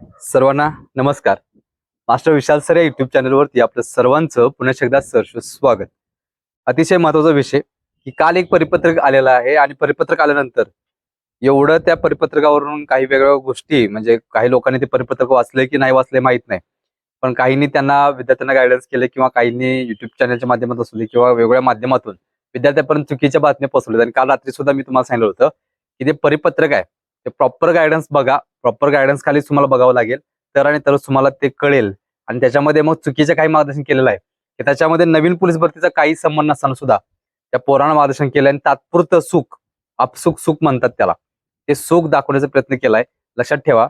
सर्वांना नमस्कार. Master Vishal sir या युट्यूब चॅनलवरती आपलं सर्वांचं पुन्हा एकदा सरश स्वागत. अतिशय महत्त्वाचा विषय की काल एक परिपत्रक आलेला आहे आणि परिपत्रक आल्यानंतर एवढं त्या परिपत्रकावरून काही वेगवेगळ्या गोष्टी म्हणजे काही लोकांनी ते परिपत्रक वाचले की नाही वाचले माहीत नाही. पण काहींनी त्यांना विद्यार्थ्यांना गायडन्स केले किंवा काहींनी युट्यूब चॅनलच्या माध्यमातून असू दे किंवा वेगवेगळ्या माध्यमातून विद्यार्थ्यापर्यंत चुकीच्या बातम्या पोहोचवल्या आणि काल रात्री सुद्धा मी तुम्हाला सांगितलं होतं की ते परिपत्रक आहे ते प्रॉपर गायडन्स बघा. प्रॉपर गायडन्स खाली तुम्हाला बघावं लागेल. तर आणि तरच तुम्हाला ते कळेल. आणि त्याच्यामध्ये मग चुकीचं काही मार्गदर्शन केलेलं आहे. की त्याच्यामध्ये नवीन पोलीस भरतीचा काही संबंध नसताना सुद्धा त्या पोरानं मार्गदर्शन केलं आणि तात्पुरतं सुख अपसुख सुख म्हणतात त्याला. ते सुख दाखवण्याचा प्रयत्न केलाय. लक्षात ठेवा.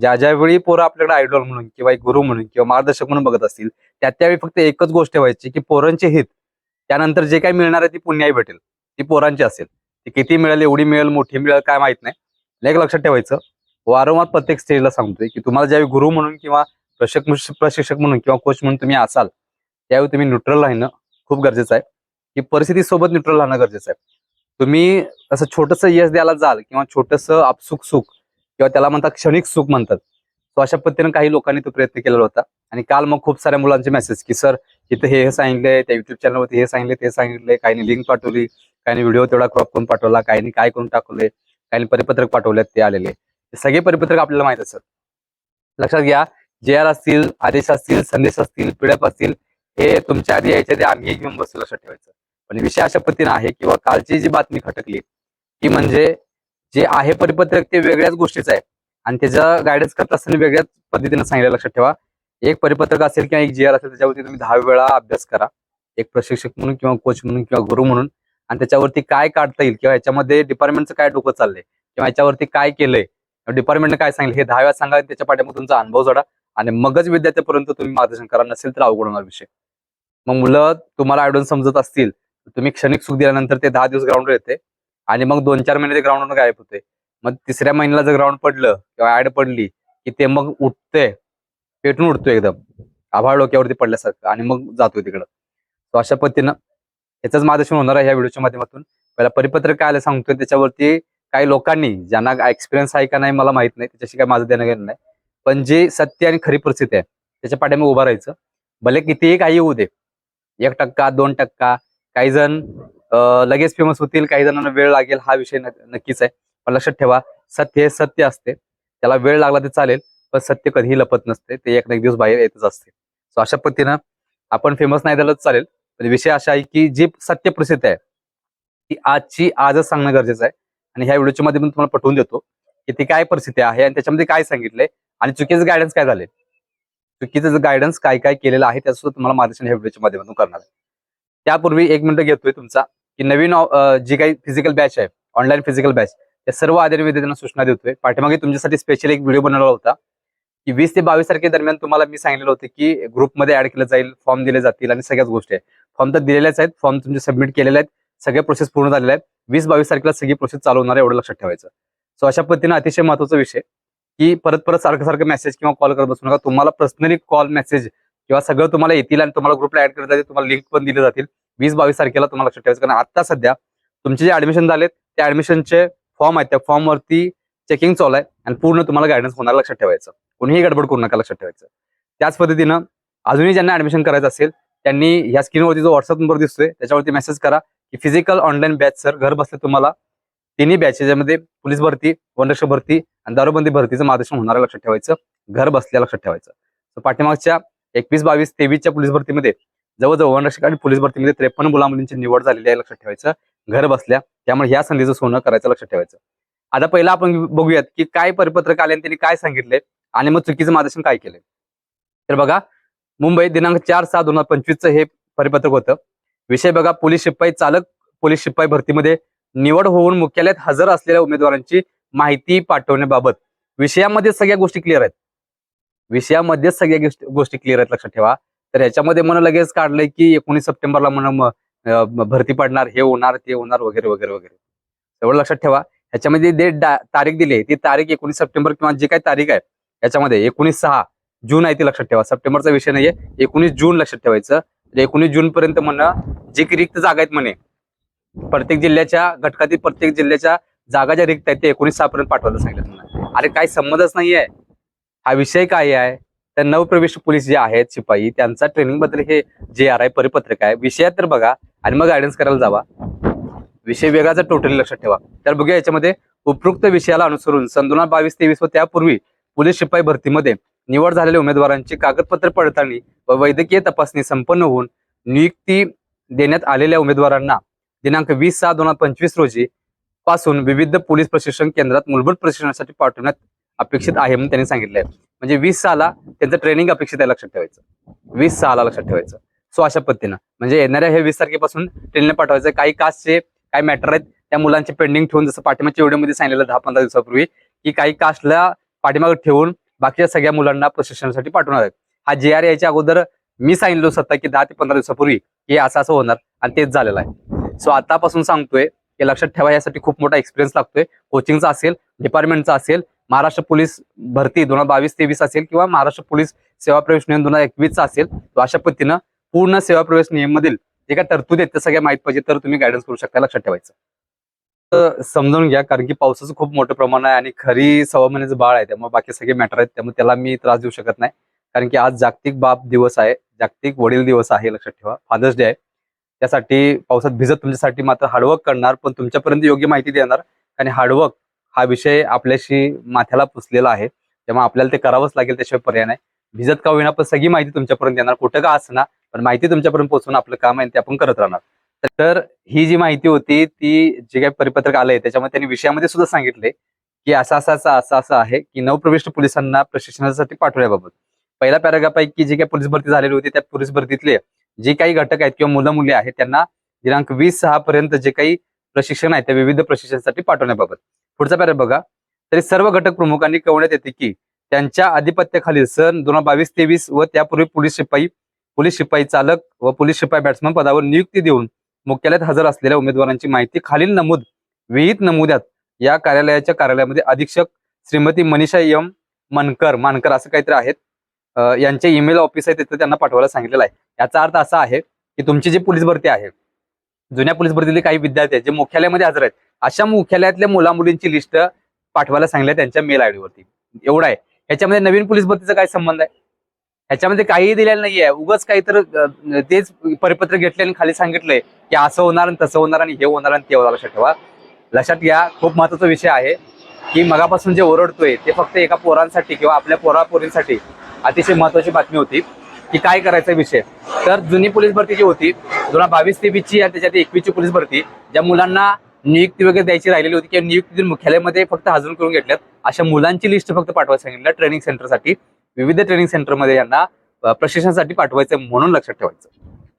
ज्या ज्यावेळी पोरं आपल्याकडे आयडॉल म्हणून किंवा एक गुरु म्हणून किंवा मार्गदर्शक म्हणून बघत असतील त्या त्यावेळी फक्त एकच गोष्ट व्हायची की पोरांचे हित त्यानंतर जे काही मिळणार आहे ती पुण्याही भेटेल. ती पोरांची असेल. ती किती मिळेल एवढी मिळेल मोठी मिळेल काय माहीत नाही. एक लक्षात ठेवायचं. वारंवार प्रत्येक स्टेजला सांगतोय की तुम्हाला ज्यावेळी गुरु म्हणून किंवा प्रशिक्षक प्रशिक्षक म्हणून किंवा कोच म्हणून तुम्ही असाल त्यावेळी तुम्ही न्यूट्रल राहणं खूप गरजेचं आहे. की परिस्थितीसोबत न्यूट्रल राहणं गरजेचं आहे. तुम्ही असं छोटंसं यश द्यायला जाल किंवा छोटंसं आपसुक सुख किंवा त्याला म्हणतात क्षणिक सुख म्हणतात. तो अशा पद्धतीने काही लोकांनी तो प्रयत्न केलेला होता. आणि काल मग खूप साऱ्या मुलांचे मेसेज की सर इथं हे हे सांगितलंय त्या युट्यूब चॅनलवरती हे सांगितले ते सांगितले काहीने लिंक पाठवली काहींनी व्हिडिओ तेवढा क्रॉप करून पाठवला काहीने काय करून टाकवले काही परिपत्रक पाठवले ते आलेले. सगळे परिपत्रक आपल्याला माहीत असत लक्षात घ्या जे आर असतील आदेश असतील संदेश असतील पीडफ असतील हे तुमच्या आधी यायच्या आधी आम्ही घेऊन बसू लक्षात ठेवायचं. पण विषय अशा पद्धतीने आहे किंवा कालची जी बातमी खटकली ती म्हणजे जे आहे परिपत्रक ते वेगळ्याच गोष्टीचं आहे. आणि त्याचं गायडन्स करत असताना वेगळ्याच पद्धतीने सांगितलं लक्षात ठेवा. एक परिपत्रक असेल किंवा एक जी आर असेल त्याच्यावरती तुम्ही दहा वेळा अभ्यास करा. एक प्रशिक्षक म्हणून किंवा कोच म्हणून किंवा गुरु म्हणून. आणि त्याच्यावरती काय काढता येईल किंवा याच्यामध्ये डिपार्टमेंटचं काय डोकं चाललंय? किंवा याच्यावरती काय केलंय? डिपार्टमेंटने काय सांगितलं? हे दहा वेळा सांगा त्याच्या पाठ्यामध्ये तुमचा अनुभव जोडा. आणि मगच विद्यार्थ्यापर्यंत तुम्ही मार्गदर्शन करा नसेल तर अवघड होणार विषय. मग मुलं तुम्हाला आयडून समजत असतील तुम्ही क्षणिक सुख दिल्यानंतर ते दहा दिवस ग्राउंडवर येते. आणि मग दोन चार महिने ते ग्राउंडवर गायब होते. मग तिसऱ्या महिन्याला जर ग्राउंड पडलं किंवा ऍड पडली की ते मग उठते पेटून उठतो एकदम. आभाळ डोक्यावरती पडल्यासारखं. आणि मग जातो तिकडं. अशा पद्धतीनं याचाच मार्गदर्शन होणार आहे या व्हिडिओच्या माध्यमातून. पहिला परिपत्रक काय आलं सांगतोय त्याच्यावरती काही लोकांनी ज्यांना एक्सपिरियन्स आहे का नाही मला माहीत नाही त्याच्याशी काय माझं देणं घेणं नाही. पण जे सत्य आणि खरी परिस्थिती आहे त्याच्या पाठ्यामध्ये उभं राहायचं. भले कितीही काही येऊ दे एक टक्का दोन टक्का काही जण लगेच फेमस होतील काही जणांना वेळ लागेल हा विषय नक्कीच आहे. पण लक्षात ठेवा सत्य हे सत्य असते. त्याला वेळ लागला तर चालेल पण सत्य कधीही लपत नसते ते एक ना एक दिवस बाहेर येतच असते. सो अशा पद्धतीनं आपण फेमस नाही झालं तर चालेल म्हणजे विषय असा आहे की जी सत्य प्रसिद्ध आहे ती आजची आजच सांगणं गरजेचं आहे. आणि ह्या व्हिडिओच्या माध्यमातून तुम्हाला पटवून देतो की ती काय परिस्थिती आहे आणि त्याच्यामध्ये काय सांगितलंय आणि चुकीचं गायडन्स काय झाले चुकीचं गायडन्स काय काय केलेलं आहे त्याचं सुद्धा तुम्हाला मार्गदर्शन ह्या व्हिडिओच्या माध्यमातून करणार आहे. त्यापूर्वी एक मिनिट घेतोय तुमचा की नवीन जी काही फिजिकल बॅच आहे ऑनलाईन फिजिकल बॅच त्या सर्व आधार विद्यार्थ्यांना सूचना देतोय. पाठीमागे तुमच्यासाठी स्पेशल एक व्हिडिओ बनवला होता. की वीस ते बावीस तारखे दरम्यान तुम्हाला मी सांगितलं होतं की ग्रुपमध्ये ऍड केलं जाईल फॉर्म दिले जातील आणि सगळ्याच गोष्टी आहेत. फॉर्म तर दिलेल्याच आहेत फॉर्म तुमचे सबमिट केलेले आहेत सगळे प्रोसेस पूर्ण झालेले आहेत. वीस बावीस तारखेला सगळी प्रोसेस चालू होणार आहे एवढं लक्षात ठेवायचं. सो अशा पद्धतीने अतिशय महत्त्वाचा विषय की परत परत सारखं सारखं मेसेज किंवा कॉल करत बसू नका. तुम्हाला पर्सनली कॉल मेसेज किंवा सगळं तुम्हाला येतील आणि तुम्हाला ग्रुपला ऍड करत जातील तुम्हाला लिंक पण दिले जातील. वीस बावीस तारखेला तुम्हाला लक्षात ठेवायचं. कारण आता सध्या तुमचे जे ऍडमिशन झालेत त्या ऍडमिशनचे फॉर्म आहेत. त्या फॉर्मवरती चेकिंग चालू आहे आणि पूर्ण तुम्हाला गायडन्स होणार लक्षात ठेवायचं. कोणीही गडबड करू नका लक्षात ठेवायचं. त्याच पद्धतीनं अजूनही ज्यांना ऍडमिशन करायचं असेल त्यांनी ह्या स्क्रीनवरती जो व्हॉट्सअप नंबर दिसतोय त्याच्यावरती मेसेज करा की फिजिकल ऑनलाईन बॅच सर घर बसले तुम्हाला तिन्ही बॅच ज्यामध्ये पोलीस भरती वनरक्षक भरती आणि दारूबंदी भरतीचं मार्गदर्शन होणार लक्षात ठेवायचं. घर बसल्या लक्षात ठेवायचं. पाठीमागच्या एकवीस बावीस तेवीसच्या पोलीस भरतीमध्ये जवळजवळ वनरक्षक आणि पोलीस भरतीमध्ये त्रेपन्न मुला मुलींची निवड झालेली आहे लक्षात ठेवायचं. घर बसल्या त्यामुळे ह्या संधीचं सोनं करायचं लक्षात ठेवायचं. आता पहिला आपण बघूयात की काय परिपत्रक आले आणि त्यांनी काय सांगितले आणि मग चुकीचं मार्गदर्शन काय केलंय? तर बघा मुंबई दिनांक चार सहा दोन हजार पंचवीसचं हे परिपत्रक होतं. विषय बघा पोलीस शिपाई चालक पोलीस शिपाई भरतीमध्ये निवड होऊन मुख्यालयात हजर असलेल्या उमेदवारांची माहिती पाठवण्याबाबत. विषयामध्ये सगळ्या गोष्टी क्लिअर आहेत. विषयामध्ये सगळ्या गोष्टी- क्लिअर आहेत लक्षात ठेवा. तर याच्यामध्ये म्हणून लगेच काढलंय की एकोणीस सप्टेंबरला म्हणून भरती पडणार हे होणार ते होणार वगैरे वगैरे वगैरे. एवढं लक्षात ठेवा. ह्याच्यामध्ये डेट तारीख दिली आहे ती तारीख एकोणीस सप्टेंबर किंवा जी काही तारीख आहे याच्यामध्ये एकोणीस सहा जून आहे ते लक्षात ठेवा. सप्टेंबरचा विषय नाहीये. एकोणीस जून लक्षात ठेवायचं. म्हणजे एकोणीस जून पर्यंत म्हणणं जी की रिक्त जागा आहेत म्हणे. प्रत्येक जिल्ह्याच्या घटकातील प्रत्येक जिल्ह्याच्या जागा ज्या रिक्त आहेत ते एकोणीस सहा पर्यंत पाठवायला सांगितलं अरे काही संबंधच नाहीये. हा विषय काय आहे? तर नवप्रविष्ट पोलीस जे आहेत शिपाई त्यांचा ट्रेनिंगबद्दल हे जे आर आहे परिपत्रक आहे. विषयात तर बघा आणि मग गायडन्स करायला जावा. विषय वेगळाचा टोटली लक्षात ठेवा. तर बघूया याच्यामध्ये उपयुक्त विषयाला अनुसरून सन दोन हजार बावीस तेवीस व त्यापूर्वी पोलीस शिपाई भरतीमध्ये निवड झालेल्या उमेदवारांची कागदपत्र पडताळणी व वैद्यकीय तपासणी संपन्न होऊन नियुक्ती देण्यात आलेल्या उमेदवारांना दिनांक वीस सहा दोन हजार पंचवीस रोजी पासून विविध पोलीस प्रशिक्षण केंद्रात मूलभूत प्रशिक्षणासाठी पाठवण्यात अपेक्षित आहे म्हणून त्यांनी सांगितलंय. म्हणजे वीस सहाला त्यांचं ट्रेनिंग अपेक्षित आहे लक्षात ठेवायचं. वीस सहाला लक्षात ठेवायचं. सो अशा पद्धतीनं. म्हणजे येणाऱ्या हे वीस तारखेपासून ट्रेनिंग पाठवायचं. काही कास्टचे काही मॅटर आहेत त्या मुलांचे पेंडिंग ठेवून जसं पाठिंबाच्या व्हिडिओमध्ये सांगितलेलं दहा पंधरा दिवसापूर्वी की काही कास्टला पाठीमागे ठेवून बाकीच्या सगळ्या मुलांना प्रशिक्षणासाठी पाठवणार आहेत. हा जे आर याच्या अगोदर मी सांगितलं सत्ता की दहा ते पंधरा दिवसापूर्वी हे असं असं होणार आणि तेच झालेलं आहे. सो आतापासून सांगतोय की लक्षात ठेवा यासाठी खूप मोठा एक्सपिरियन्स लागतोय. कोचिंगचा असेल डिपार्टमेंटचा असेल महाराष्ट्र पोलीस भरती दोन हजार बावीस तेवीस असेल किंवा महाराष्ट्र पोलीस सेवा प्रवेश नियम दोन हजार एकवीसचा असेल तो अशा पद्धतीनं पूर्ण सेवा प्रवेश नियम मधील जे काय तरतूद आहेत त्या सगळ्या माहीत पाहिजे तर तुम्ही गायडन्स करू शकता लक्षात ठेवायचं. समजून घ्या कारण की पावसाचं खूप मोठं प्रमाण आहे आणि खरी सव्वा महिन्याचं बाळ आहे त्यामुळे बाकी सगळे मॅटर आहेत त्यामुळे त्याला मी त्रास देऊ शकत नाही. कारण की आज जागतिक बाप दिवस आहे जागतिक वडील दिवस आहे लक्षात ठेवा फादर्स डे आहे. त्यासाठी पावसात भिजत तुमच्यासाठी मात्र हार्डवर्क करणार पण तुमच्यापर्यंत योग्य माहिती देणार आणि हार्डवर्क हा विषय आपल्याशी माथ्याला पुसलेला आहे. तेव्हा आपल्याला ते करावंच लागेल त्याशिवाय पर्याय नाही. भिजत का होईना पण सगळी माहिती तुमच्यापर्यंत येणार कुठं का असणार पण माहिती तुमच्यापर्यंत पोहोचवून आपलं काम आहे ते आपण करत राहणार. तर ही जी माहिती होती ती जे काही परिपत्रक आलंय त्याच्यामध्ये त्यांनी विषयामध्ये सुद्धा सांगितले की असं असा असं असं आहे की नवप्रविष्ट पोलिसांना प्रशिक्षणासाठी पाठवण्याबाबत. पहिल्या पॅराग्राफपैकी जी काही पोलीस भरती झालेली होती त्या पोलीस भरतीतले जे काही घटक आहेत किंवा मुलं मुली आहेत त्यांना दिनांक वीस सहा पर्यंत जे काही प्रशिक्षण आहे त्या विविध प्रशिक्षणासाठी पाठवण्याबाबत. पुढचा पॅरा बघा. तरी सर्व घटक प्रमुखांनी कळवण्यात येते की त्यांच्या आधिपत्याखालील सन दोन हजार बावीस तेवीस व त्यापूर्वी पोलीस शिपाई पोलीस शिपाई चालक व पोलीस शिपाई बॅट्समन पदावर नियुक्ती देऊन मुख्यालयात हजर असलेल्या उमेदवारांची माहिती खालील नमूद विहित नमुद्यात या कार्यालयाच्या कार्यालयामध्ये अधीक्षक श्रीमती मनीषा एम मनकर मानकर असं काहीतरी आहेत. यांचे ईमेल ऑफिस आहे तिथे त्यांना पाठवायला सांगितलेलं आहे. याचा अर्थ असा आहे की तुमची जी पोलीस भरती आहे जुन्या पोलीस भरतीतले काही विद्यार्थी आहेत जे मुख्यालयामध्ये हजर आहेत अशा मुख्यालयातल्या मुला मुलींची लिस्ट पाठवायला सांगितलं त्यांच्या मेल आयडी वरती. एवढं आहे. याच्यामध्ये नवीन पोलीस भरतीचा काय संबंध आहे? ह्याच्यामध्ये काहीही दिलेलं नाहीये. उगाच काही तर तेच परिपत्र घेतले आणि खाली सांगितलंय की असं होणार आणि तसं होणार आणि हे होणार आणि ते होणार लक्षात ठेवा. लक्षात घ्या खूप महत्त्वाचा विषय आहे की मगापासून जे ओरडतोय ते फक्त एका पोरांसाठी किंवा आपल्या पोरा पोरींसाठी अतिशय महत्वाची बातमी होती की काय करायचा विषय. तर जुनी पोलीस भरती जी होती दोन हजार बावीस तेवीसची आणि त्याच्यात एकवीसची पोलीस भरती ज्या मुलांना नियुक्ती वगैरे द्यायची राहिलेली होती किंवा नियुक्ती मुख्यालयामध्ये फक्त हजर करून घेतल्यात अशा मुलांची लिस्ट फक्त पाठवायला सांगितलं ट्रेनिंग सेंटरसाठी. विविध ट्रेनिंग सेंटरमध्ये यांना प्रशिक्षणासाठी पाठवायचं म्हणून लक्षात ठेवायचं.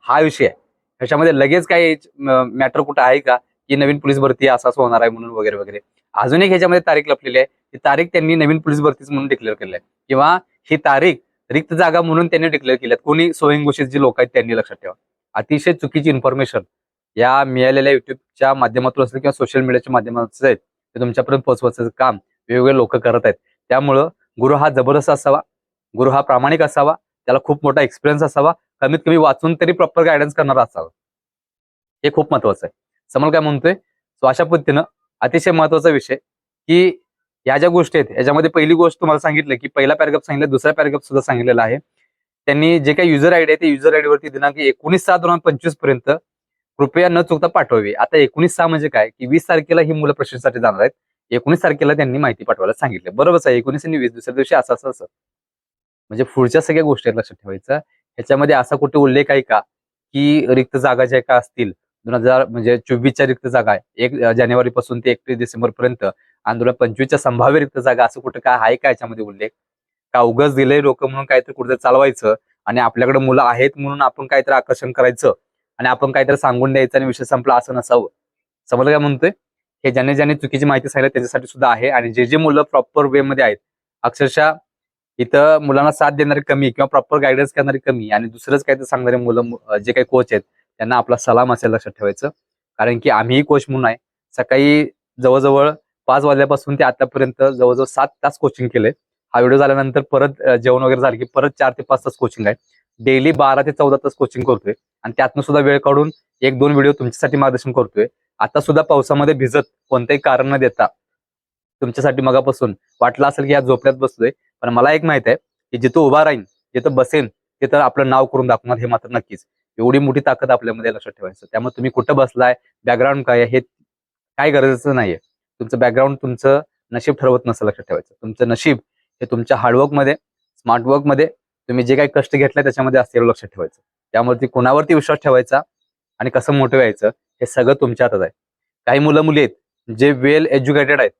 हा विषय आहे. ह्याच्यामध्ये लगेच काही मॅटर कुठं आहे का? की नवीन पोलीस भरती असाच असं होणार आहे म्हणून वगैरे वगैरे. अजून एक ह्याच्यामध्ये तारीख लपलेली आहे. ती तारीख त्यांनी नवीन पोलीस भरतीच म्हणून डिक्लेअर केली आहे. किंवा ही तारीख रिक्त जागा म्हणून त्यांनी डिक्लेअर केली आहेत. कोणी? स्वयंघोषित जी लोक आहेत त्यांनी लक्षात ठेवा. अतिशय चुकीची इन्फॉर्मेशन या मिळालेल्या युट्यूबच्या माध्यमातून असेल किंवा सोशल मीडियाच्या माध्यमातून आहेत. ते तुमच्यापर्यंत पोहोचवायचं काम वेगवेगळे लोक करत आहेत. त्यामुळं गुरु हा जबरदस्त असावा. गुरु हा प्रामाणिक असावा त्याला खूप मोठा एक्सपिरियन्स असावा कमीत कमी वाचून तरी प्रॉपर गायडन्स करणारा असावा. हे खूप महत्वाचं आहे. समोर काय म्हणतोय? सो अशा पद्धतीनं अतिशय महत्त्वाचा विषय की या ज्या गोष्टी आहेत याच्यामध्ये पहिली गोष्ट तुम्हाला सांगितलं की पहिला पॅरेग्राफ सांगितलं दुसरा पॅरेग्राफ सुद्धा सांगितलेला आहे. त्यांनी जे काही युजर आयडी आहे ते युजर आयडी वरती दिनांक एकोणीस सहा दोन हजार पंचवीसपर्यंत कृपया न चुकता पाठवावी. आता एकोणीस सहा म्हणजे काय? की वीस तारखेला ही मुलं प्रशिक्षणासाठी जाणार आहेत. एकोणीस तारखेला त्यांनी माहिती पाठवायला सांगितलं. बरोबरच आहे एकोणीस आणि वीस दुसऱ्या दिवशी असं असं असं. म्हणजे पुढच्या सगळ्या गोष्टी लक्षात ठेवायचं. ह्याच्यामध्ये असा कुठे उल्लेख आहे का? की रिक्त जागा ज्या का असतील? दोन हजार म्हणजे चोवीसच्या रिक्त जागा आहे. एक जानेवारी पासून ते एकतीस डिसेंबर पर्यंत आणि दोन हजार पंचवीसच्या संभाव्य रिक्त जागा असं कुठं काय आहे का याच्यामध्ये उल्लेख? का उगाच दिले लोक म्हणून काहीतरी कुठेतरी चालवायचं? आणि आपल्याकडे मुलं आहेत म्हणून आपण काहीतरी आकर्षण करायचं? आणि आपण काहीतरी सांगून द्यायचं आणि विषय संपला असं नसावं? समजलं काय म्हणतोय? हे ज्याने ज्याने चुकीची माहिती सांगितली त्याच्यासाठी सुद्धा आहे. आणि जे जे मुलं प्रॉपर वे मध्ये आहेत अक्षरशः इथं मुलांना साथ देणारी कमी किंवा प्रॉपर गायडन्स करणारी कमी आणि दुसरंच काय सांगणारे मुलं जे काही कोच आहेत त्यांना आपला सलाम असेल लक्षात ठेवायचं. कारण की आम्हीही कोच म्हणून आहे. सकाळी जवळजवळ पाच वाजल्यापासून ते आतापर्यंत जवळजवळ सात तास कोचिंग केले हा व्हिडिओ झाल्यानंतर परत जेवण वगैरे झालं की परत चार ते पाच तास कोचिंग आहे. डेली बारा ते चौदा तास कोचिंग करतोय. आणि त्यातनं सुद्धा वेळ काढून एक दोन व्हिडिओ तुमच्यासाठी मार्गदर्शन करतोय. आता सुद्धा पावसामध्ये भिजत कोणतंही कारण न देता तुमच्यासाठी मगापासून वाटलं असेल की या झोपड्यात बसलोय पण मला एक माहीत आहे की जिथं उभा राहीन जिथं बसेन तिथं आपलं नाव करून दाखवणार हे मात्र नक्कीच. एवढी मोठी ताकद आपल्यामध्ये लक्षात ठेवायचं. त्यामुळे तुम्ही कुठं बसलाय बॅकग्राऊंड काय हे काय गरजेचं नाहीये. तुमचं बॅकग्राऊंड तुमचं नशीब ठरवत नसतं लक्षात ठेवायचं. तुमचं नशीब हे तुमच्या हार्डवर्कमध्ये स्मार्टवर्कमध्ये तुम्ही जे काही कष्ट घेतलाय त्याच्यामध्ये असलेलं लक्षात ठेवायचं. त्यामुळे ती कोणावरती विश्वास ठेवायचा आणि कसं मोठं व्हायचं हे सगळं तुमच्या हातात आहे. काही मुलं मुली आहेत जे वेल एज्युकेटेड आहेत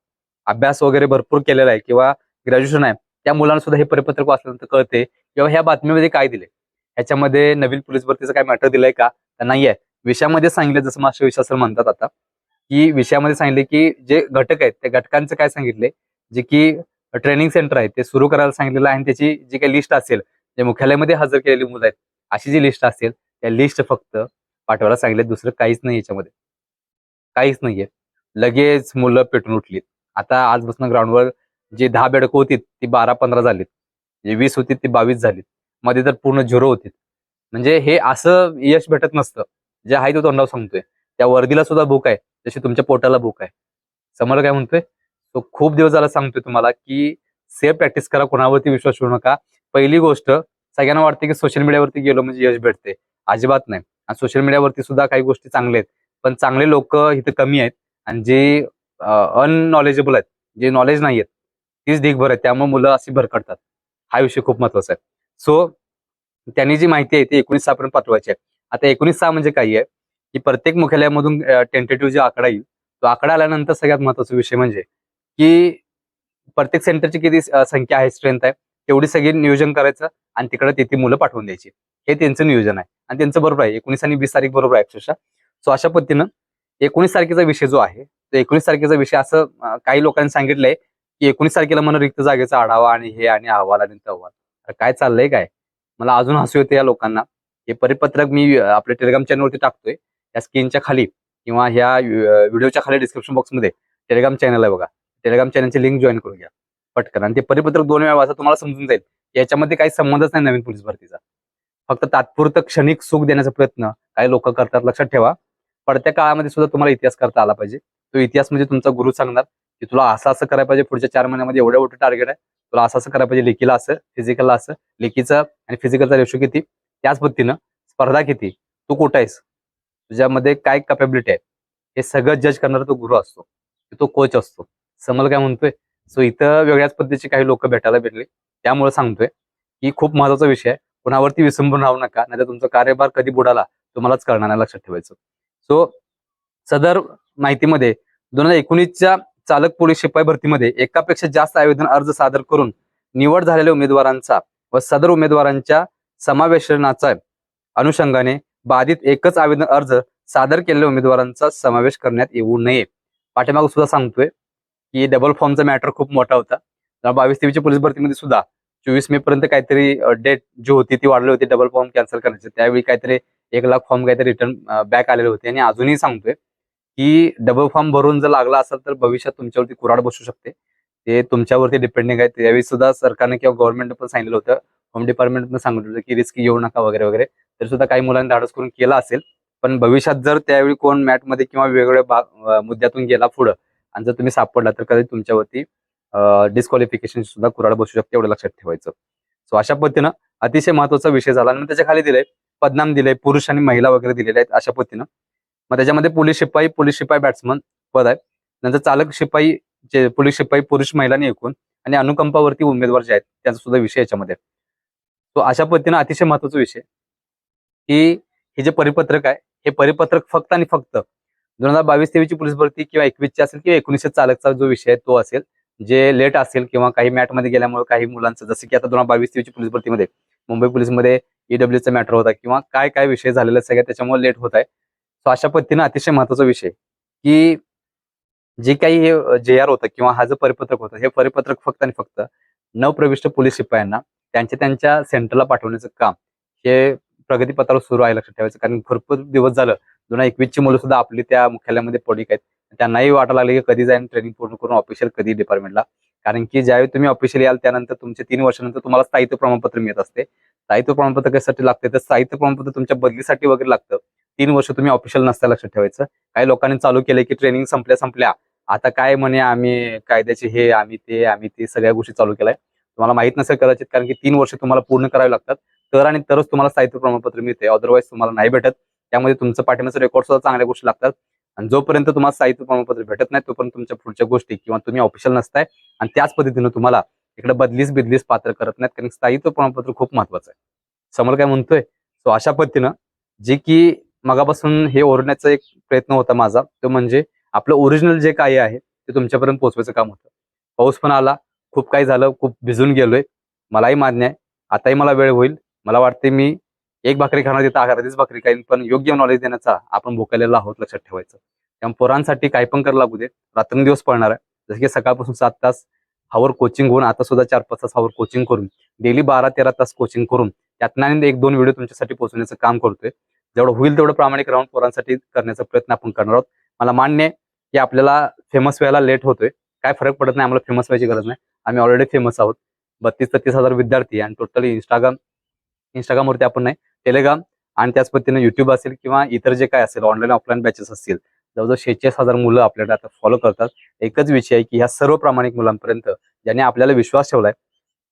अभ्यास वगैरे भरपूर केलेला आहे किंवा ग्रॅज्युएशन आहे त्या मुलांना सुद्धा हे परिपत्रक वाचल्यानंतर कळते किंवा ह्या बातमीमध्ये काय दिले ह्याच्यामध्ये नवीन पोलीस भरतीचं काय मॅटर दिलंय का? तर नाही आहे. विषयामध्ये सांगितलं जसं मास्टर सर म्हणतात आता की विषयामध्ये सांगितले की जे घटक आहेत त्या घटकांचं काय सांगितले? जे की ट्रेनिंग सेंटर आहे ते सुरू करायला सांगितलेलं आहे आणि त्याची जी काही लिस्ट असेल जे मुख्यालयामध्ये हजर केलेली मुलं आहेत अशी जी लिस्ट असेल त्या लिस्ट फक्त पाठवायला सांगितले. दुसरं काहीच नाही याच्यामध्ये. काहीच नाहीये. लगेच मुलं पेटून उठलीत. आता आजपासून ग्राउंडवर जे दहा बेडकं होती ती बारा पंधरा झालीत. जे वीस होती ती बावीस झालीत. मध्ये तर पूर्ण झिरो होती म्हणजे हे असं यश भेटत नसतं. जे आहे तो तोंडावर सांगतोय. त्या वर्दीला सुद्धा भूक आहे. जशी तुमच्या पोटाला भूक आहे. समोर काय म्हणतोय? तो खूप दिवस झाला सांगतोय तुम्हाला की सेफ प्रॅक्टिस करा. कोणावरती विश्वास ठेवू नका. पहिली गोष्ट सगळ्यांना वाटते की सोशल मीडियावरती गेलो म्हणजे यश भेटते अजिबात नाही. आणि सोशल मीडियावरती सुद्धा काही गोष्टी चांगल्या आहेत. पण चांगले लोक इथे कमी आहेत. आणि जे अननॉलेजेबल आहेत. जे नॉलेज नाही आहेत तीच दिगभर आहेत. त्यामुळे मुलं अशी भरकडतात हा विषय खूप महत्त्वाचा आहे. सो त्यांनी जी माहिती आहे ती एकोणीस सहापर्यंत पाठवायची आहे. आता एकोणीस सहा म्हणजे काय आहे? की प्रत्येक मुख्यालयामधून टेंटेटिव्ह जो आकडा येईल तो आकडा आल्यानंतर सगळ्यात महत्त्वाचा विषय म्हणजे की प्रत्येक सेंटरची किती संख्या आहे स्ट्रेंथ आहे तेवढी सगळी नियोजन करायचं आणि तिकडे तिथे मुलं पाठवून द्यायची. हे त्यांचं नियोजन आहे. आणि त्यांचं बरोबर आहे. एकोणीस आणि वीस तारीख बरोबर आहे अक्षरशः. सो अशा पद्धतीनं एकोणीस तारखेचा विषय जो आहे एकोणीस तारखेचा विषय असं काही लोकांनी सांगितलंय की एकोणीस तारखेला मला रिक्त जागेचा आढावा आणि हे आणि अहवाल आणि तहवाल. अहवाल काय चाललंय काय? मला अजून हसू येते या लोकांना. हे परिपत्रक मी आपल्या टेलिग्राम चॅनलवरती टाकतोय. या स्क्रीनच्या खाली किंवा ह्या व्हिडिओच्या खाली डिस्क्रिप्शन बॉक्समध्ये टेलिग्राम चॅनल आहे बघा. टेलिग्राम चॅनलची लिंक जॉईन करून घ्या पटकन. आणि ते परिपत्रक दोन वेळा वाचा तुम्हाला समजून जाईल याच्यामध्ये काही संबंधच नाही नवीन पोलीस भरतीचा. फक्त तात्पुरतं क्षणिक सुख देण्याचा प्रयत्न काही लोक करतात. लक्षात ठेवा. पडत्या काळामध्ये सुद्धा तुम्हाला इतिहास करता आला पाहिजे. तो इतिहास म्हणजे तुमचा गुरु सांगणार की तुला असं असं करायला पाहिजे पुढच्या चार महिन्यामध्ये एवढं मोठं टार्गेट आहे. तुला असं असं करायला पाहिजे लेखीला असं फिजिकलला असं लेखीचं आणि फिजिकलचा रेशो किती? त्याच पद्धतीनं स्पर्धा किती? तू कुठं आहेस? तुझ्यामध्ये काय कॅपेबिलिटी आहे? हे सगळं जज करणारा तो गुरु असतो. तो कोच असतो. समल काय म्हणतोय? सो इथं वेगळ्याच पद्धतीचे काही लोक भेटायला भेटले. त्यामुळे सांगतोय की खूप महत्त्वाचा विषय आहे. कुणावरती विसंबून राहू नका. नाही तुमचा कार्यभार कधी बुडाला? तुम्हालाच कळणार नाही लक्षात ठेवायचं. सो सदर माहितीमध्ये दोन हजार एकोणीसच्या चालक पोलीस शिपाई भरतीमध्ये एकापेक्षा जास्त आवेदन अर्ज सादर करून निवड झालेल्या उमेदवारांचा व सदर उमेदवारांच्या समावेशनाचा अनुषंगाने बाधित एकच आवेदन अर्ज सादर केलेल्या उमेदवारांचा समावेश करण्यात येऊ नये. पाठीमाग सुद्धा सांगतोय की डबल फॉर्मचा मॅटर खूप मोठा होता. बावीस तेवीसच्या पोलीस भरतीमध्ये सुद्धा चोवीस मे पर्यंत काहीतरी डेट जी होती ती वाढली होती डबल फॉर्म कॅन्सल करायचे. त्यावेळी काहीतरी एक लाख फॉर्म काहीतरी रिटर्न बॅक आलेले होते. आणि अजूनही सांगतोय की डबल फॉर्म भरून जर लागला असेल तर भविष्यात तुमच्यावरती कुराड बसू शकते. ते तुमच्यावरती डिपेंडिंग आहे. त्यावेळी सुद्धा सरकारने किंवा गव्हर्नमेंटने पण सांगितलं होतं. होम डिपार्टमेंटनं सांगितलं होतं की रिस्क येऊ नका वगैरे वगैरे. तरी सुद्धा काही मुलांनी धाडस करून केला असेल. पण भविष्यात जर त्यावेळी कोण मॅटमध्ये किंवा वेगवेगळ्या भाग मुद्द्यातून गेला पुढं आणि जर तुम्ही सापडला तर कधी तुमच्यावरती डिस्क्वालिफिकेशन सुद्धा कुराड बसू शकते एवढं लक्षात ठेवायचं. सो अशा पद्धतीनं अतिशय महत्त्वाचा विषय झाला आणि त्याच्याखाली दिलंय पदनाम दिलंय पुरुष आणि महिला वगैरे दिलेले आहेत अशा पद्धतीनं. मग त्याच्यामध्ये पोलीस शिपाई पोलीस शिपाई बॅट्समन पद आहे नंतर चालक शिपाई जे पोलीस शिपाई पुरुष महिलांनी एकूण आणि अनुकंपावरती उमेदवार जे आहेत त्यांचा सुद्धा विषय याच्यामध्ये तो अशा पद्धतीनं अतिशय महत्त्वाचा विषय की हे जे परिपत्रक आहे हे परिपत्रक फक्त आणि फक्त दोन हजार बावीस तेवीसची पोलीस भरती किंवा एकवीसची असेल किंवा एकोणीसशे चालकचा जो विषय आहे तो असेल जे लेट असेल किंवा काही मॅटमध्ये गेल्यामुळे काही मुलांचं जसं की आता दोन हजार बावीस तेवीसची पोलीस भरतीमध्ये मुंबई पोलीसमध्ये ईडब्ल्यूचा मॅटर होता किंवा काय काय विषय झालेला सगळ्या त्याच्यामुळे लेट होत आहे. सो अशा पद्धतीनं अतिशय महत्त्वाचा विषय की जे काही हे जे आर होतं किंवा हा जो परिपत्रक होतं हे परिपत्रक फक्त आणि फक्त नवप्रविष्ट पोलीस शिपायांना त्यांच्या त्यांच्या सेंटरला पाठवण्याचं काम हे प्रगतीपथावर सुरू आहे लक्षात ठेवायचं. कारण भरपूर दिवस झालं दोन हजार एकवीसची मुलं सुद्धा आपली त्या मुख्यालयामध्ये पडिक आहेत. त्यांनाही वाटायला लागले की कधी जाईन ट्रेनिंग पूर्ण करून ऑफिशियल कधी डिपार्टमेंटला कारण की ज्यावेळी तुम्ही ऑफिशियल याल त्यानंतर तुमचे तीन वर्षानंतर तुम्हाला स्थायित्व प्रमाणपत्र मिळत असते. स्थायित्व प्रमाणपत्र कशासाठी लागते तर स्थायित्व प्रमाणपत्र तुमच्या बदलीसाठी वगैरे लागतं. तीन वर्ष तुम्ही ऑफिशियल नसता लक्षात ठेवायचं. काही लोकांनी चालू केले की ट्रेनिंग संपल्या संपल्या. आता काय म्हणे आम्ही कायद्याचे हे आम्ही ते आम्ही ते सगळ्या गोष्टी चालू केल्या तुम्हाला माहीत नसेल कदाचित कारण की तीन वर्ष तुम्हाला पूर्ण करावे लागतात. तर आणि तरच तुम्हाला साहित्य प्रमाणपत्र मिळते अदरवाईज तुम्हाला नाही भेटत. त्यामध्ये तुमचं पाठिंबाचं रेकॉर्ड सुद्धा चांगल्या गोष्टी लागतात. आणि जोपर्यंत तुम्हाला साहित्य प्रमाणपत्र भेटत नाही तोपर्यंत तुमच्या पुढच्या गोष्टी किंवा तुम्ही ऑफिशियल नसताय. आणि त्याच पद्धतीनं तुम्हाला इकडे बदलीस बिदलीस पात्र करत नाहीत कारण स्थायित्व प्रमाणपत्र खूप महत्वाचं आहे. समोर काय म्हणतोय? सो अशा पद्धतीनं जे की मगापासून हे ओरण्याचा एक प्रयत्न होता माझा. तो म्हणजे आपलं ओरिजिनल जे काही आहे ते तुमच्यापर्यंत पोहोचवायचं काम होतं. पाऊस पण आला खूप काही झालं खूप भिजून गेलोय. मलाही मान्य आहे. आताही मला वेळ होईल. मला वाटते मी एक भाकरी खाणार तिथं अर्धीच भाकरी खाईन पण योग्य नॉलेज देण्याचा आपण भोकालेला आहोत लक्षात ठेवायचं. त्यामुळे पोरांसाठी काय पण करायला लागू दे. रात्रंदिवस पळणार आहे. जसं की सकाळपासून सात तास हावर कोचिंग होऊन आता सुद्धा चार पाच तास हावर कोचिंग करून डेली बारा तेरा तास कोचिंग करून त्यातनं एक दोन व्हिडिओ तुमच्यासाठी पोहोचवण्याचं काम करतोय. जेवढं होईल तेवढं प्रामाणिक राहून पोरांसाठी करण्याचा प्रयत्न आपण करणार आहोत. मला मान्य आहे की आपल्याला फेमस व्हायला लेट होतोय. काय फरक पडत नाही आम्हाला फेमस व्हायची गरज नाही. आम्ही ऑलरेडी फेमस आहोत. बत्तीस तेहतीस हजार विद्यार्थी आणि टोटली इंस्टाग्राम इंस्टाग्रामवरती आपण नाही टेलिग्राम आणि त्याच पद्धतीने युट्यूब असेल किंवा इतर जे काय असेल ऑनलाईन ऑफलाईन बॅचेस असतील जवळजवळ शेहेचाळीस हजार मुलं आपल्याला आता फॉलो करतात. एकच विषय आहे की ह्या सर्व प्रामाणिक मुलांपर्यंत ज्यांनी आपल्याला विश्वास ठेवलाय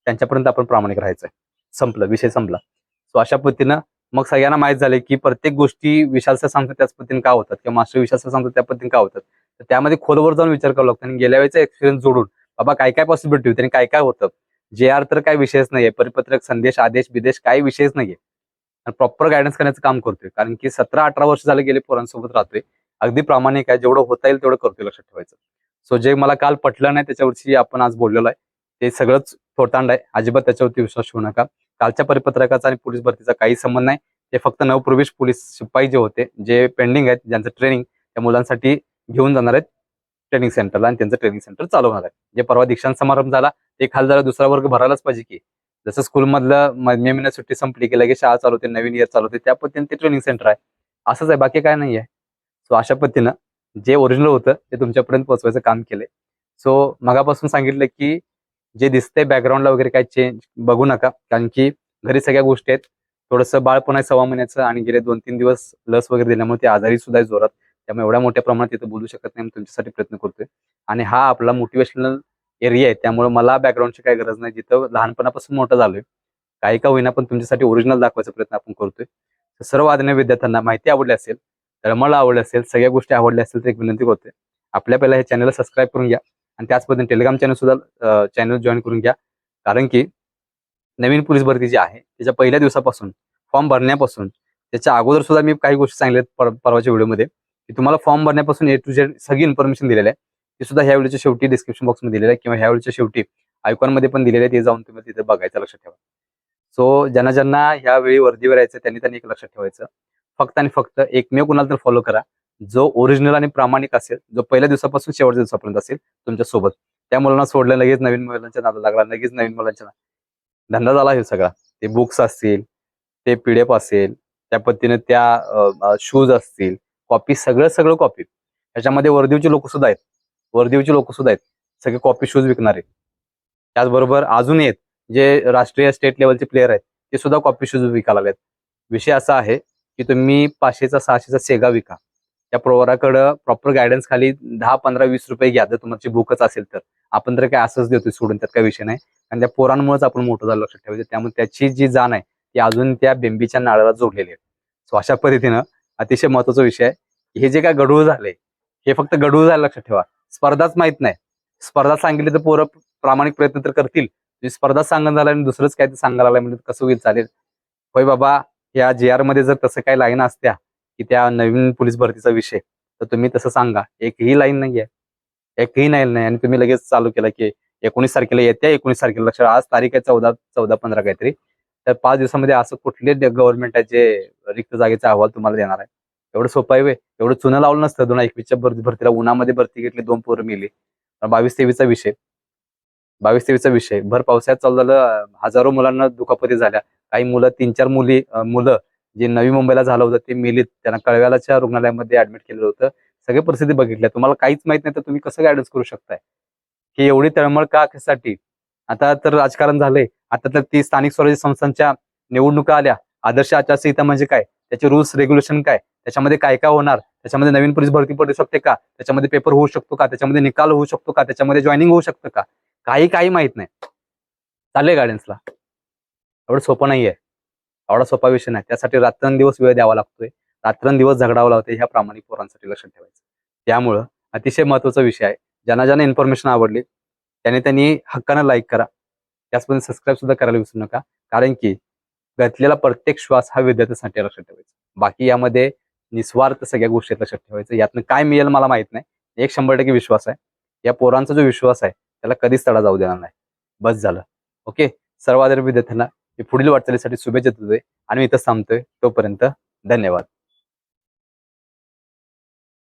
त्यांच्यापर्यंत आपण प्रामाणिक राहायचंय. संपलं विषय संपला. सो अशा पद्धतीनं मग सगळ्यांना माहीत झाले की प्रत्येक गोष्टी विशाल सर सांगतात त्याच पद्धतीने का होतात किंवा मास्टर विशाल सर सांगतात त्या पद्धतीने का होतात. तर त्यामध्ये खोलवर जाऊन विचार करावा लागतो आणि गेल्या वेळेचा एक्सपिरियन्स जोडून बाबा काय काय पॉसिबिलिटी होती आणि काय काय होतं? जे आर तर काय विषयच नाहीये परिपत्रक संदेश आदेश विदेश काही विषयच नाहीये. प्रॉपर गायडन्स करण्याचं काम करतोय. कारण की सतरा अठरा वर्ष झाले गेले पोरांसोबत राहतोय. अगदी प्रामाणिक आहे जेवढं होता येईल तेवढं करतोय लक्षात ठेवायचं. सो जे मला काल पटलं नाही त्याच्यावरची आपण आज बोललेलो आहे. ते सगळंच थोटांड आहे. अजिबात त्याच्यावरती विश्वास ठेवू नका. कालच्या परिपत्रकाचा आणि पोलीस भरतीचा काही संबंध नाही. ते फक्त नवप्रवेश पोलीस शिपाई जे होते जे पेंडिंग आहेत ज्यांचं ट्रेनिंग त्या मुलांसाठी घेऊन जाणार आहेत ट्रेनिंग सेंटरला आणि त्यांचं ट्रेनिंग सेंटर चालवणार आहे जे परवा दीक्षांत समारंभ झाला ते खाल जरा दुसरा वर्ग भरायलाच पाहिजे की. जसं स्कूलमधलं मे महिन्यात सुट्टी संपली की लगेच शाळा चालवते नवीन इयर चालवते त्या पद्धतीने ते ट्रेनिंग सेंटर आहे. असंच आहे बाकी काय नाही आहे. सो अशा पद्धतीनं जे ओरिजिनल होतं ते तुमच्यापर्यंत पोहोचवायचं काम केलंय. सो मगापासून सांगितलं की जे दिसतंय बॅकग्राऊंडला वगैरे काय चेंज बघू नका. कारण की घरी सगळ्या गोष्टी आहेत. थोडंसं बाळपण आहे सव्वा महिन्याचं आणि गेले दोन तीन दिवस लस वगैरे दिल्यामुळे ते आजारी सुद्धा जोरात. त्यामुळे एवढ्या मोठ्या प्रमाणात तिथं बोलू शकत नाही. तुमच्यासाठी प्रयत्न करतोय. आणि हा आपला मोटिवेशनल एरिया आहे. त्यामुळे मला बॅकग्राऊंडची काही गरज नाही. जिथं लहानपणापासून मोठं झालोय. काही का होईना पण तुमच्यासाठी ओरिजिनल दाखवायचा प्रयत्न आपण करतोय. तर सर्व आदरणीय विद्यार्थ्यांना माहिती आवडली असेल तळमळ आवडली असेल सगळ्या गोष्टी आवडल्या असेल तर एक विनंती करतोय. आपल्या पहिला हे चॅनलला सबस्क्राईब करून घ्या. आणि त्याच पद्धतीने टेलिग्राम चॅनल सुद्धा चॅनल जॉईन करून घ्या. कारण की नवीन पोलीस भरती जी आहे त्याच्या पहिल्या दिवसापासून फॉर्म भरण्यापासून त्याच्या अगोदर सुद्धा मी काही गोष्टी सांगितल्या पर- परवाच्या व्हिडिओमध्ये की तुम्हाला फॉर्म भरण्यापासून ए टू झेड सगळी इन्फॉर्मेशन दिलेली आहे ते सुद्धा ह्या व्हिडिओच्या शेवटी डिस्क्रिप्शन बॉक्समध्ये दिलेलं आहे किंवा ह्या व्हिडिओच्या शेवटी आयकॉनमध्ये पण दिलेले आहे ते जाऊन तुम्ही तिथे बघायचं लक्षात ठेवा. सो ज्यांना ज्यांना ह्या वेळी वर्दीवर यायचं त्यांनी त्यांनी एक लक्षात ठेवायचं. फक्त आणि फक्त एकमेव कुणाला तर फॉलो करा. जो ओरिजिनल आणि प्रामाणिक असेल जो पहिल्या दिवसापासून शेवटच्या दिवसापर्यंत असेल तुमच्यासोबत त्या मुलांना सोडलं लगेच नवीन मुलांच्या नादा लागला लगेच नवीन मुलांच्या धंदा झाला हे सगळा. ते बुक्स असतील ते पीडीएफ असेल त्या पद्धतीने त्या शूज असतील कॉपी सगळं सगळं कॉपी त्याच्यामध्ये वर्दीवचे लोक सुद्धा आहेत. वर्दीवचे लोक सुद्धा आहेत. सगळे कॉपी शूज विकणारे त्याचबरोबर अजून आहेत जे राष्ट्रीय स्टेट लेवलचे प्लेयर आहेत ते सुद्धा कॉपी शूज विकायला लागलेत. विषय असा आहे की तुम्ही पाचशेचा सहाशेचा सेगा विका. त्या प्रवराकडं प्रॉपर गायडन्स खाली दहा पंधरा वीस रुपये घ्या जर तुमची बुकच असेल तर. आपण तर काय असंच देतोय सोडून त्यात काही विषय नाही. आणि त्या पोरांमुळेच आपण मोठं झालं लक्षात ठेवायचं. त्यामुळे त्याची जी जाण आहे ती अजून त्या बेंबीच्या नाळाला जोडलेली आहे. सो अशा पद्धतीनं अतिशय महत्त्वाचा विषय आहे. हे जे काय गढूळ झालंय हे फक्त गढूळ झालं लक्षात ठेवा. स्पर्धाच माहीत नाही. स्पर्धा सांगितली तर पोरं प्रामाणिक प्रयत्न तर करतील. म्हणजे स्पर्धा सांगून झाला आणि दुसरंच काय ते सांगायला म्हणजे कसं होईल चालेल? होय बाबा या जे आरमध्ये जर तसं काही लाईन असत्या की त्या नवीन पोलीस भरतीचा विषय. तर तुम्ही तसं सांगा. एकही लाईन नाहीये. एकही लाईन नाही. आणि तुम्ही लगेच चालू केलं की एकोणीस तारखेला येत्या एकोणीस तारखेला लक्षात आज तारीख आहे चौदा चौदा पंधरा काहीतरी. तर पाच दिवसामध्ये असं कुठले गव्हर्नमेंट आहे जे रिक्त जागेचा अहवाल तुम्हाला देणार आहे. एवढं सोपं आहे वे एवढं चुनं लावलं नसतं. दोन एकवीसच्या भरती भरतीला उन्हामध्ये भरती घेतली दोन पोरं मिली. बावीस तेवीसचा विषय. बावीस तेवीसचा विषय. भर पावसाळ्यात चालू झालं हजारो मुलांना दुखापती झाल्या. काही मुलं तीन चार मुली मुलं जे नवी मुंबईला झालं होतं ते मिलीत त्यांना कळव्यालाच्या रुग्णालयामध्ये ऍडमिट केलेलं होतं. सगळी परिस्थिती बघितल्या. तुम्हाला काहीच माहीत नाही तर तुम्ही कसं गायडन्स करू शकताय? की एवढी तळमळ का कशासाठी? आता तर राजकारण झालंय. आता तर ती स्थानिक स्वराज्य संस्थांच्या निवडणुका आल्या. आदर्श आचारसंहिता म्हणजे काय? त्याचे रूल्स रेग्युलेशन काय? त्याच्यामध्ये काय काय होणार? त्याच्यामध्ये नवीन पोलीस भरती पडू शकते का? त्याच्यामध्ये पेपर होऊ शकतो का? त्याच्यामध्ये निकाल होऊ शकतो का? त्याच्यामध्ये जॉईनिंग होऊ शकतं का? काही काही माहीत नाही. चालले गार्डन्सला एवढं सोपं नाहीये. एवढा सोपा विषय नाही. त्यासाठी रात्रंदिवस वेळ द्यावा लागतोय. रात्रंदिवस झगडावं लागतंय ह्या प्रामाणिक पोरांसाठी लक्षात ठेवायचं. त्यामुळं अतिशय महत्त्वाचा विषय आहे. ज्यांना ज्यांना इन्फॉर्मेशन आवडली त्याने त्यांनी हक्कानं लाईक करा. त्याचप्रमाणे सबस्क्राईब सुद्धा करायला विसरू नका. कारण की घातलेला प्रत्येक श्वास हा विद्यार्थ्यांसाठी लक्षात ठेवायचा. बाकी यामध्ये निस्वार्थ सगळ्या गोष्टी लक्षात ठेवायचं. यातनं काय मिळेल मला माहीत नाही. एक शंभर टक्के विश्वास आहे. या पोरांचा जो विश्वास आहे त्याला कधीच तडा जाऊ देणार नाही. बस झालं. ओके? सर्व आदर विद्यार्थ्यांना मी पुढील वाटचालीसाठी शुभेच्छा देतोय आणि मी इथं थांबतोय. तोपर्यंत धन्यवाद.